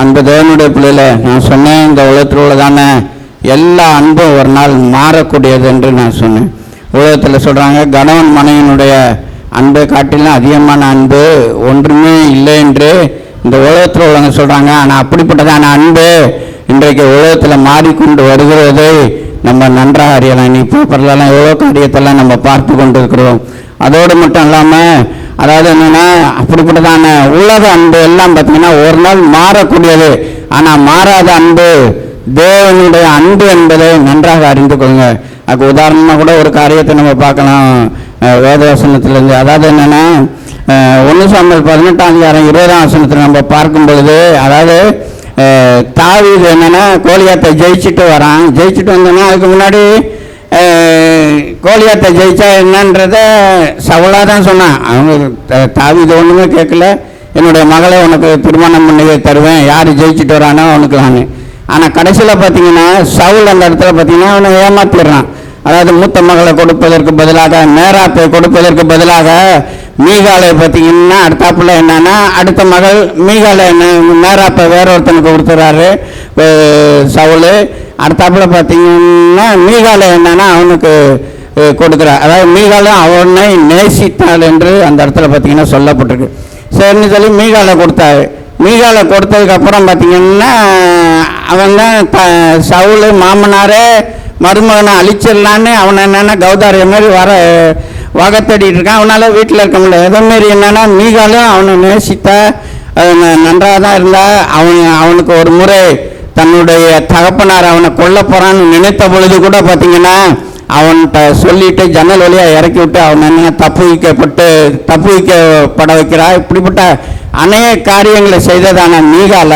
அன்பு தேவனுடைய பிள்ளையில நான் சொன்னேன் இந்த உலகத்தில் உள்ளதான எல்லா அன்பும் ஒரு நாள் மாறக்கூடியது என்று நான் சொன்னேன். உலகத்தில் சொல்கிறாங்க கணவன் மனைவினுடைய அன்பை காட்டிலும் அதிகமான அன்பு ஒன்றுமே இல்லை என்று இந்த உலகத்தில் உள்ளவங்க சொல்கிறாங்க ஆனால் அப்படிப்பட்டதான அன்பு இன்றைக்கு உலகத்தில் மாறிக்கொண்டு வருகிறதை நம்ம நன்றாக அறியலாம். நீ பேப்பர்லலாம் எவ்வளோ காரியத்தெல்லாம் நம்ம பார்த்து கொண்டு இருக்கிறோம் அதோடு மட்டும் இல்லாமல் அதாவது என்னென்னா அப்படிப்பட்டதான உலக அன்பு எல்லாம் பார்த்தீங்கன்னா ஒரு நாள் மாறக்கூடியது. ஆனால் மாறாத அன்பு தேவனுடைய அன்பு என்பதை நன்றாக அறிந்து கொள்ளுங்க. அதுக்கு உதாரணமாக கூட ஒரு காரியத்தை நம்ம பார்க்கலாம். அஹ், அதாவது என்னென்னா ஒன்று சாம்பல் பதினெட்டாம் அதிகாரம் இருபதாம் வசனத்தில் நம்ம பார்க்கும் பொழுது அதாவது தாவி என்னென்னா என்னன்னா கோலியாத்தை ஜெயிச்சுட்டு வரான். ஜெயிச்சுட்டு வந்தோன்னா அதுக்கு முன்னாடி கோலியாத்தை ஜெயிச்சா என்னன்றத சவலாக தான் சொன்னான். அவங்க த- இது ஒன்றுமே கேட்கல. என்னுடைய மகளை உனக்கு திருமணம் பண்ணி தருவேன். யார் ஜெயிச்சுட்டு வரானோ அவனுக்கு நான். ஆனால் கடைசியில் பார்த்தீங்கன்னா சவுல் அந்த இடத்துல பார்த்தீங்கன்னா அவனை ஏமாத்திடுறான். அதாவது மூத்த மகளை கொடுப்பதற்கு பதிலாக மேராத்தை கொடுப்பதற்கு பதிலாக மீகாலை பார்த்தீங்கன்னா அடுத்தாப்புல என்னன்னா அடுத்த மகள் மீகாலை என்ன மேராப்பை வேற ஒருத்தனுக்கு கொடுத்துறாரு சவுளு அடுத்தாப்புல பார்த்தீங்கன்னா மீகாலை என்னன்னா அவனுக்கு அஹ், அதாவது மீகாலும் அவனை நேசித்தாள் என்று அந்த இடத்துல பார்த்தீங்கன்னா சொல்லப்பட்டிருக்கு. சரின்னு சொல்லி மீகாலை கொடுத்தாரு. மீகாலை கொடுத்ததுக்கப்புறம் பார்த்தீங்கன்னா அவன் தான் த சவுல் மாமனாரே மருமகனை அழிச்சிடலான்னு அவனை என்னென்னா கௌதாரிய மாதிரி வர வகை இருக்கான். அவனால் வீட்டில் இருக்க முடியல. அதே என்னென்னா மீகாலும் அவனை நேசித்தா நன்றாக தான் இருந்தா அவன் அவனுக்கு ஒரு முறை தன்னுடைய தகப்பனார் அவனை கொல்ல போகிறான்னு நினைத்த பொழுது கூட பார்த்தீங்கன்னா அவன்கிட்ட சொல்லிட்டு ஜன்னல் வழியாக இறக்கி விட்டு அவன் என்ன தப்பு வைக்கப்பட்டு தப்பு வைக்கப்பட வைக்கிறா இப்படிப்பட்ட அநேக காரியங்களை செய்ததான மீகால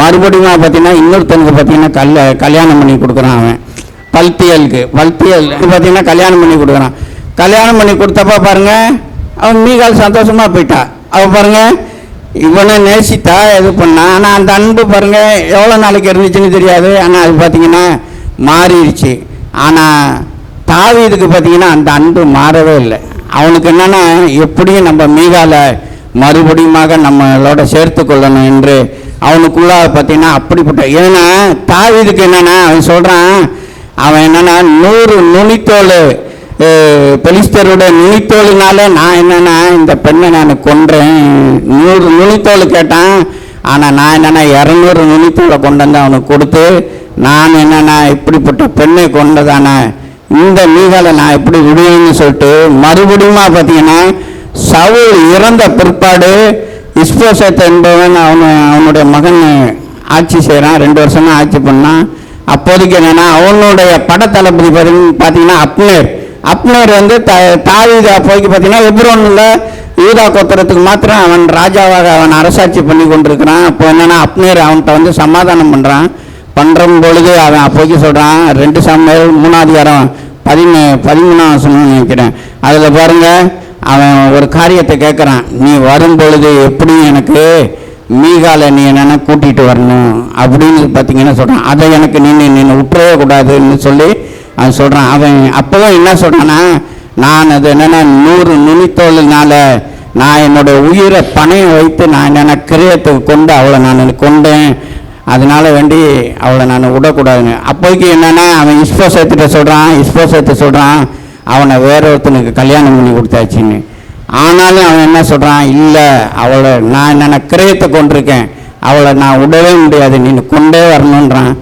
மறுபடியும் பார்த்தீங்கன்னா இன்னொருத்தனுக்கு பார்த்தீங்கன்னா கல் கல்யாணம் பண்ணி கொடுக்குறான் அவன். பல்தியலுக்கு பல்தியல் பார்த்தீங்கன்னா கல்யாணம் பண்ணி கொடுக்குறான். கல்யாணம் பண்ணி கொடுத்தப்ப பாருங்க அவன் மீகால் சந்தோஷமாக போயிட்டா. அவள் பாருங்கள் இவனை நேசித்தா இது பண்ணா. ஆனால் அந்த அன்பு பாருங்க எவ்வளோ நாளைக்கு இருந்துச்சுன்னு தெரியாது. ஆனால் அது பார்த்தீங்கன்னா மாறிடுச்சு ஆனால் தாவீதுக்கு பார்த்தீங்கன்னா அந்த அன்பு மாறவே இல்லை. அவனுக்கு என்னென்னா எப்படியும் நம்ம மீகால மறுபடியுமாக நம்மளோட சேர்த்து கொள்ளணும் என்று அவனுக்குள்ள பார்த்தீங்கன்னா அப்படிப்பட்ட ஏன்னா தாவீதுக்கு என்னென்னா அவன் சொல்கிறான் அவன் என்னென்னா நூறு நுனித்தோல் பெலிஸ்தரோட நுனித்தோலினால நான் என்னென்னா இந்த பெண்ணை நான் கொன்றேன். நூறு நுனித்தோல் கேட்டான். ஆனால் நான் என்னென்னா இரநூறு நுனித்தோலை கொண்டு வந்து அவனுக்கு கொடுத்து நான் என்னென்னா இப்படிப்பட்ட பெண்ணை கொண்டதான இந்த மீகால நான் எப்படி விடுவேன்னு சொல்லிட்டு மறுபடியுமா பார்த்தீங்கன்னா சவுல் இறந்த பிற்பாடு இஸ்போசத் என்பவன் அவனு அவனுடைய மகன் ஆட்சி செய்கிறான் ரெண்டு வருஷம் ஆட்சி பண்ணான். அப்போதைக்கு என்னென்னா அவனுடைய படத்தளபதி பார்த்தீங்கன்னா அப்னேர். அப்னேர் வந்து த தாவிதா போய்க்கு பார்த்தீங்கன்னா எப்ரோனில் யூதா கோத்திரத்துக்கு மாத்திரம் அவன் ராஜாவாக அவன் அரசாட்சி பண்ணி கொண்டிருக்கிறான். அப்போ என்னென்னா அப்னேர் அவன்கிட்ட வந்து சமாதானம் பண்ணுறான் பண்ணுற பொழுது அவன் அப்போக்கி சொல்கிறான் ரெண்டு சமையல் மூணாதிகாரம் பதிமூ பதிமூணாம் வசனம்னு நினைக்கிறேன். அதில் பாருங்கள் அவன் ஒரு காரியத்தை கேட்குறான் நீ வரும் பொழுது எப்படி எனக்கு மீகால நீ என்னென்ன கூட்டிகிட்டு வரணும் அப்படின்னு பார்த்தீங்கன்னா சொல்கிறான் அதை எனக்கு நின்று நின்று விட்டுறவே கூடாதுன்னு சொல்லி அவன் சொல்கிறான் அவன் அப்போவும் என்ன சொல்கிறான்னா நான் அது என்னென்ன நூறு நுனித்தோழினால் நான் என்னோட உயிரை பணையம் வைத்து நான் என்னென்ன கிரியத்துக்கு கொண்டு அவளை நான் கொண்டேன். அதனால வேண்டி அவளை நான் விடக்கூடாதுங்க. அப்போதைக்கு என்னென்னா அவன் இஸ்போசத்திட்ட சொல்கிறான் இஸ்போசத்தை சொல்கிறான் அவனை வேற ஒருத்தனுக்கு கல்யாணம் பண்ணி கொடுத்தாச்சுன்னு. ஆனாலும் அவன் என்ன சொல்கிறான் இல்லை அவளை நான் என்னென்ன கிரயத்தை கொண்டிருக்கேன். அவளை நான் விடவே முடியாது நீ கொண்டே வரணுன்றான்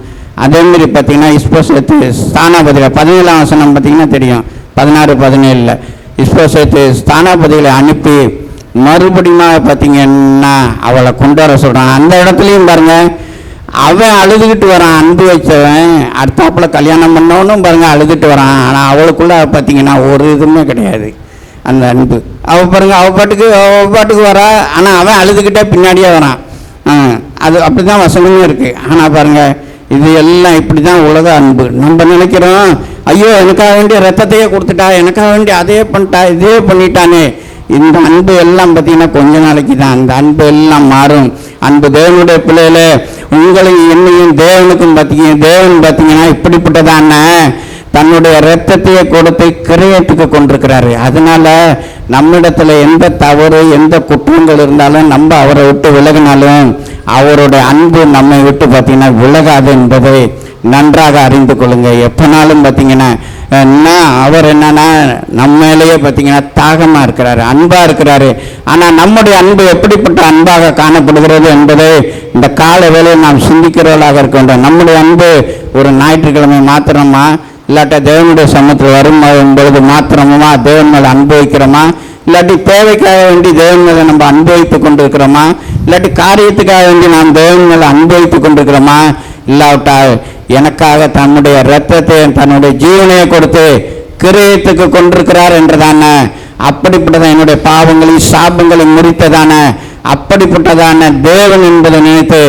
அதேமாரி பார்த்தீங்கன்னா இஸ்போசத்து ஸ்தானாபதியில் பதினேழாம் வசனம் பார்த்தீங்கன்னா தெரியும். பதினாறு பதினேழில். இஸ்போசத்து ஸ்தானாபதிகளை அனுப்பி மறுபடியும் பார்த்தீங்கன்னா அவளை கொண்டு வர சொல்கிறான் அந்த இடத்துலையும் பாருங்கள் அவன் அழுதுகிட்டு வரான் அன்பு வச்சவன். அடுத்தாப்புல கல்யாணம் பண்ணவனும் பாருங்கள் அழுதுகிட்டு வரான். ஆனால் அவளுக்குள்ள பார்த்தீங்கன்னா ஒரு இதுவுமே கிடையாது. அந்த அன்பு. அவள் பாருங்க அவள் பாட்டுக்கு அவள் பாட்டுக்கு வரா. ஆனால் அவன் அழுதுகிட்டே பின்னாடியே வரான். அது அப்படி தான் வசனமும் இருக்குது ஆனால் பாருங்கள் இது எல்லாம் இப்படி தான் உலக அன்பு. நம்ம நினைக்கிறோம் ஐயோ எனக்காக வேண்டிய ரத்தத்தையே கொடுத்துட்டா எனக்காக வேண்டிய அதே பண்ணிட்டா இதே பண்ணிட்டானே. இந்த அன்பு எல்லாம் பார்த்தீங்கன்னா கொஞ்ச நாளைக்கு தான். அந்த அன்பு எல்லாம் மாறும். அன்பு தேவனுடைய பிள்ளையில உங்களையும் என்னையும் தேவனுக்கும் பார்த்தீங்க தேவன் பார்த்தீங்கன்னா இப்படிப்பட்டதான தன்னுடைய ரத்தத்தையே கொடுத்து கிரயத்துக்கு கொண்டிருக்கிறாரு. அதனால நம்மிடத்துல எந்த தவறு எந்த குற்றங்கள் இருந்தாலும் நம்ம அவரை விட்டு விலகினாலும் அவருடைய அன்பு நம்மை விட்டு பார்த்தீங்கன்னா விலகாது என்பதை நன்றாக அறிந்து கொள்ளுங்க. எப்பனாலும் பார்த்தீங்கன்னா என்ன அவர் என்னன்னா நம்ம மேலேயே பார்த்தீங்கன்னா தாகமாக இருக்கிறாரு அன்பாக இருக்கிறாரு. ஆனால் நம்முடைய அன்பு எப்படிப்பட்ட அன்பாக காணப்படுகிறது என்பதை இந்த கால வேலையை நாம் சிந்திக்கிறவர்களாக இருக்கின்றோம். நம்முடைய அன்பு ஒரு ஞாயிற்றுக்கிழமை மாத்திரமா இல்லாட்டா தேவனுடைய சமத்தில் வரும் பொழுது மாத்திரமா தேவன் மேலே அன்பு வைக்கிறோமா? இல்லாட்டி தேவைக்காக வேண்டி தேவன் மேலே நம்ம அனுபவித்து கொண்டிருக்கிறோமா? இல்லாட்டி காரியத்துக்காக வேண்டி நாம் தேவன் மேலே அனுபவித்து கொண்டிருக்கிறோமா? இல்லாவிட்டால் எனக்காக தன்னுடைய ரத்தத்தை தன்னுடைய ஜீவனையை கொடுத்து கிரியத்துக்கு கொண்டிருக்கிறார் என்றதான? அப்படிப்பட்டதான் என்னுடைய பாவங்களையும் சாபங்களையும் முறித்ததான? அப்படிப்பட்டதான தேவன் என்பதை நினைத்து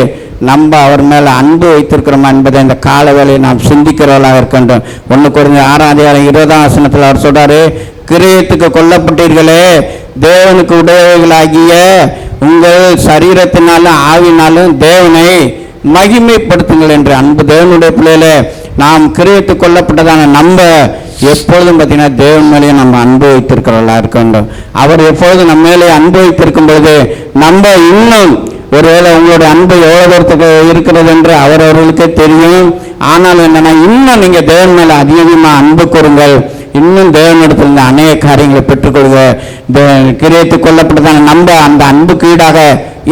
நம்ம அவர் மேல அன்பு வைத்திருக்கிறோமா என்பதை இந்த கால வேலையை நாம் சிந்திக்கிறவர்களாக இருக்கின்றோம். ஒன்று குறைஞ்ச ஆறாம் அதிகாரம் இருபதாம் வசனத்தில் அவர் சொல்றாரு கிரயத்துக்கு கொல்லப்பட்டீர்களே. தேவனுக்கு உடையவர்களாகிய உங்கள் சரீரத்தினாலும் ஆவினாலும் தேவனை மகிமைப்படுத்துங்கள் என்று அன்பு தேவனுடைய பிள்ளையில நாம் கிரியத்துக் கொல்லப்பட்டதான நம்ம எப்பொழுதும் பார்த்தீங்கன்னா தேவன் மேலேயே நம்ம அன்பு வைத்திருக்கிறவர்களா இருக்கின்றோம் அவர் எப்பொழுதும் நம்ம மேலே அன்பு வைத்திருக்கும் பொழுது நம்ம இன்னும் ஒருவேளை உங்களுடைய அன்பு எவ்வளோ தூரத்துக்கு இருக்கிறது என்று அவர் தெரியும். ஆனால் என்னன்னா இன்னும் நீங்கள் தேவன் மேலே அதிகமாக அன்பு கூறுங்கள். இன்னும் தேவனிடத்தில் அநேக காரியங்களை பெற்றுக்கொள்க. கிரியத்து கொல்லப்பட்டதான நம்ம அந்த அன்புக்கு ஈடாக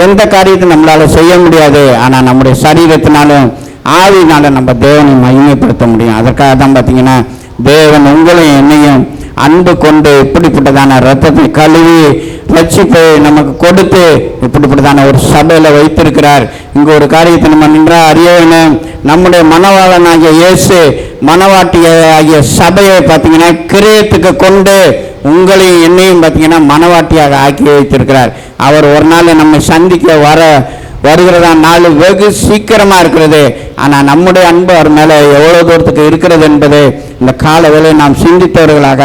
எந்த காரியத்தை நம்மளால் செய்ய முடியாது. ஆனால் நம்முடைய சரீரத்தினாலும் ஆவினால நம்ம தேவனை மகிமைப்படுத்த முடியும். அதற்காக தான் பார்த்தீங்கன்னா தேவன் உங்களையும் என்னையும் அன்பு கொண்டு இப்படிப்பட்டதான ரத்தத்தை கழுவி ரட்சிப்பை நமக்கு கொடுத்து இப்படிப்பட்டதான ஒரு சபையில வைத்திருக்கிறார். இங்க ஒரு காரியத்தை நம்ம நின்றா அறிய வேணும் நம்முடைய மனவாளனாகிய இயேசு மனவாட்டிய ஆகிய சபையை பார்த்தீங்கன்னா கிரியத்துக்கு கொண்டு உங்களையும் என்னையும் பார்த்தீங்கன்னா மனவாட்டியாக ஆக்கி வைத்திருக்கிறார். அவர் ஒரு நாள் நம்மை சந்திக்க வர வருகிறதா நாள் வெகு சீக்கிரமாக இருக்கிறது. ஆனால் நம்முடைய அன்பு அவர் மேலே எவ்வளோ தூரத்துக்கு இருக்கிறது என்பது இந்த கால வேலை நாம் சிந்தித்தவர்களாக